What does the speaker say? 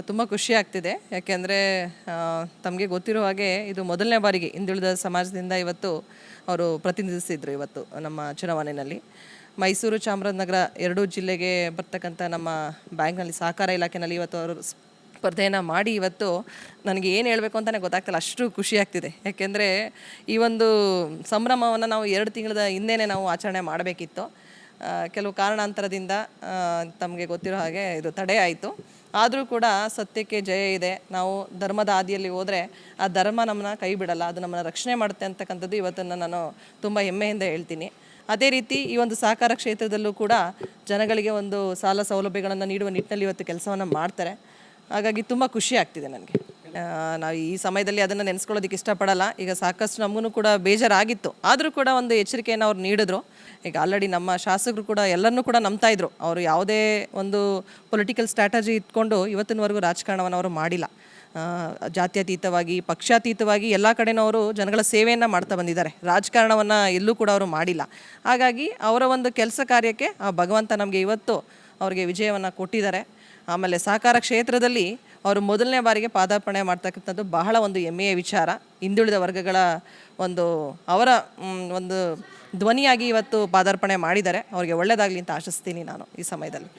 ತುಂಬ ಖುಷಿ ಆಗ್ತಿದೆ. ಯಾಕೆಂದರೆ ತಮಗೆ ಗೊತ್ತಿರೋ ಹಾಗೆ ಇದು ಮೊದಲನೇ ಬಾರಿಗೆ ಹಿಂದುಳಿದ ಸಮಾಜದಿಂದ ಇವತ್ತು ಅವರು ಪ್ರತಿನಿಧಿಸಿದ್ರು ಇವತ್ತು ನಮ್ಮ ಚುನಾವಣೆಯಲ್ಲಿ. ಮೈಸೂರು ಚಾಮರಾಜನಗರ ಎರಡೂ ಜಿಲ್ಲೆಗೆ ಬರ್ತಕ್ಕಂಥ ನಮ್ಮ ಬ್ಯಾಂಕ್ನಲ್ಲಿ ಸಹಕಾರ ಇಲಾಖೆನಲ್ಲಿ ಇವತ್ತು ಅವರು ಸ್ಪರ್ಧೆಯನ್ನು ಮಾಡಿ ಇವತ್ತು ನನಗೆ ಏನು ಹೇಳಬೇಕು ಅಂತಲೇ ಗೊತ್ತಾಗ್ತಿಲ್ಲ. ಅಷ್ಟು ಖುಷಿ ಆಗ್ತಿದೆ. ಯಾಕೆಂದರೆ, ಈ ಒಂದು ಸಂಭ್ರಮವನ್ನು ನಾವು ಎರಡು ತಿಂಗಳ ಹಿಂದೆನೇ ನಾವು ಆಚರಣೆ ಮಾಡಬೇಕಿತ್ತು. ಕೆಲವು ಕಾರಣಾಂತರದಿಂದ ತಮಗೆ ಗೊತ್ತಿರೋ ಹಾಗೆ ಇದು ತಡೆ ಆಯಿತು. ಆದರೂ ಕೂಡ ಸತ್ಯಕ್ಕೆ ಜಯ ಇದೆ. ನಾವು ಧರ್ಮದ ಹಾದಿಯಲ್ಲಿ ಹೋದರೆ ಆ ಧರ್ಮ ನಮ್ಮನ್ನ ಕೈ ಬಿಡಲ್ಲ. ಅದು ನಮ್ಮನ್ನು ರಕ್ಷಣೆ ಮಾಡುತ್ತೆ ಅಂತಕ್ಕಂಥದ್ದು ಇವತ್ತನ್ನು ನಾನು ತುಂಬ ಹೆಮ್ಮೆಯಿಂದ ಹೇಳ್ತೀನಿ. ಅದೇ ರೀತಿ ಈ ಒಂದು ಸಹಕಾರ ಕ್ಷೇತ್ರದಲ್ಲೂ ಕೂಡ ಜನಗಳಿಗೆ ಒಂದು ಸಾಲ ಸೌಲಭ್ಯಗಳನ್ನು ನೀಡುವ ನಿಟ್ಟಿನಲ್ಲಿ ಇವತ್ತು ಕೆಲಸವನ್ನು ಮಾಡ್ತಾರೆ. ಹಾಗಾಗಿ ತುಂಬ ಖುಷಿ ಆಗ್ತಿದೆ ನನಗೆ. ನಾವು ಈ ಸಮಯದಲ್ಲಿ ಅದನ್ನು ನೆನೆಸ್ಕೊಳ್ಳೋದಕ್ಕೆ ಇಷ್ಟಪಡಲ್ಲ. ಈಗ ಸಾಕಷ್ಟು ನಮಗೂ ಕೂಡ ಬೇಜಾರಾಗಿತ್ತು. ಆದರೂ ಕೂಡ ಒಂದು ಎಚ್ಚರಿಕೆಯನ್ನು ಅವ್ರು ನೀಡಿದ್ರು. ಈಗ ಆಲ್ರೆಡಿ ನಮ್ಮ ಶಾಸಕರು ಕೂಡ ಎಲ್ಲರನ್ನೂ ಕೂಡ ನಂಬ್ತಾ ಇದ್ರು. ಅವರು ಯಾವುದೇ ಒಂದು ಪೊಲಿಟಿಕಲ್ ಸ್ಟ್ರಾಟಜಿ ಇಟ್ಕೊಂಡು ಇವತ್ತಿನವರೆಗೂ ರಾಜಕಾರಣವನ್ನು ಅವರು ಮಾಡಿಲ್ಲ. ಜಾತ್ಯತೀತವಾಗಿ, ಪಕ್ಷಾತೀತವಾಗಿ ಎಲ್ಲ ಕಡೆನೂ ಅವರು ಜನಗಳ ಸೇವೆಯನ್ನು ಮಾಡ್ತಾ ಬಂದಿದ್ದಾರೆ. ರಾಜಕಾರಣವನ್ನು ಎಲ್ಲೂ ಕೂಡ ಅವರು ಮಾಡಿಲ್ಲ. ಹಾಗಾಗಿ ಅವರ ಒಂದು ಕೆಲಸ ಕಾರ್ಯಕ್ಕೆ ಆ ಭಗವಂತ ನಮಗೆ ಇವತ್ತು ಅವರಿಗೆ ವಿಜಯವನ್ನು ಕೊಟ್ಟಿದ್ದಾರೆ. ಆಮೇಲೆ ಸಹಕಾರ ಕ್ಷೇತ್ರದಲ್ಲಿ ಅವರು ಮೊದಲನೇ ಬಾರಿಗೆ ಪಾದಾರ್ಪಣೆ ಮಾಡ್ತಕ್ಕಂಥದ್ದು ಬಹಳ ಒಂದು ಹೆಮ್ಮೆಯ ವಿಚಾರ. ಹಿಂದುಳಿದ ವರ್ಗಗಳ ಒಂದು ಅವರ ಒಂದು ಧ್ವನಿಯಾಗಿ ಇವತ್ತು ಪಾದಾರ್ಪಣೆ ಮಾಡಿದ್ದಾರೆ. ಅವರಿಗೆ ಒಳ್ಳೆಯದಾಗಲಿ ಅಂತ ಆಶಿಸ್ತೀನಿ ನಾನು ಈ ಸಮಯದಲ್ಲಿ.